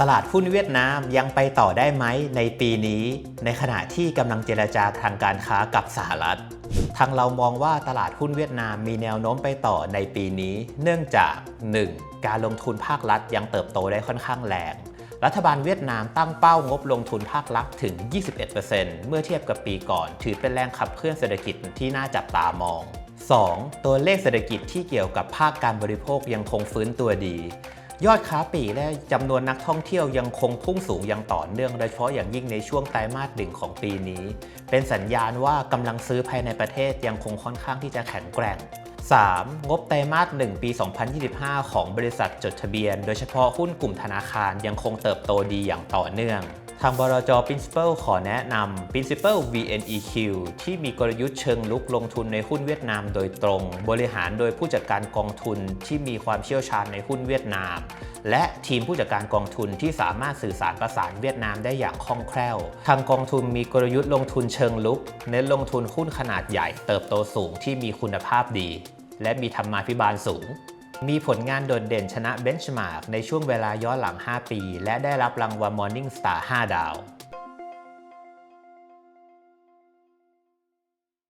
ตลาดหุ้นเวียดนามยังไปต่อได้ไหมในปีนี้ ในขณะที่กำลังเจรจาทางการค้ากับสหรัฐ ทางเรามองว่าตลาดหุ้นเวียดนามมีแนวโน้มไปต่อในปีนี้ เนื่องจาก 1. การลงทุนภาครัฐยังเติบโตได้ค่อนข้างแรง รัฐบาลเวียดนามตั้งเป้างบลงทุนภาครัฐถึง 21%เมื่อเทียบกับปีก่อน ถือเป็นแรงขับเคลื่อนเศรษฐกิจที่น่าจับตามอง 2. ตัวเลขเศรษฐกิจที่เกี่ยวกับภาคการบริโภคยังคงฟื้นตัวดี ยอดค้าปลีกและจำนวนนักท่องเที่ยวยังคงพุ่งสูงอย่างต่อเนื่องโดยเฉพาะอย่างยิ่งในช่วงไตรมาสหนึ่งของปีนี้ เป็นสัญญาณว่ากำลังซื้อภายในประเทศยังคงค่อนข้างที่จะแข็งแกร่ง 3. งบไตรมาส 1 ปี 2025 ของบริษัทจดทะเบียน โดยเฉพาะหุ้นกลุ่มธนาคารยังคงเติบโตดีอย่างต่อเนื่องางบรจ Principal ขอแนะนำ Principal VNEQ ที่มีกลยุทธ์เชิงลุกลงทุนในหุ้นเวียดนามโดยตรง บริหารโดยผู้จัดการกองทุนที่มีความเชี่ยวชาญในหุ้นเวียดนาม และทีมผู้จัดการกองทุนที่สามารถสื่อสารประสานเวียดนามได้อย่างคล่องแคล่ว ทางกองทุนมีกลยุทธ์ลงทุนเชิงลุก เน้นลงทุนหุ้นขนาดใหญ่ เติบโตสูงที่มีคุณภาพดี และมีธรรมาภิบาลสูง มีผลงานโดดเด่นชนะเบนช์มาร์กในช่วงเวลาย้อนหลัง 5 ปี และได้รับรางวัล Morning Star 5 ดาว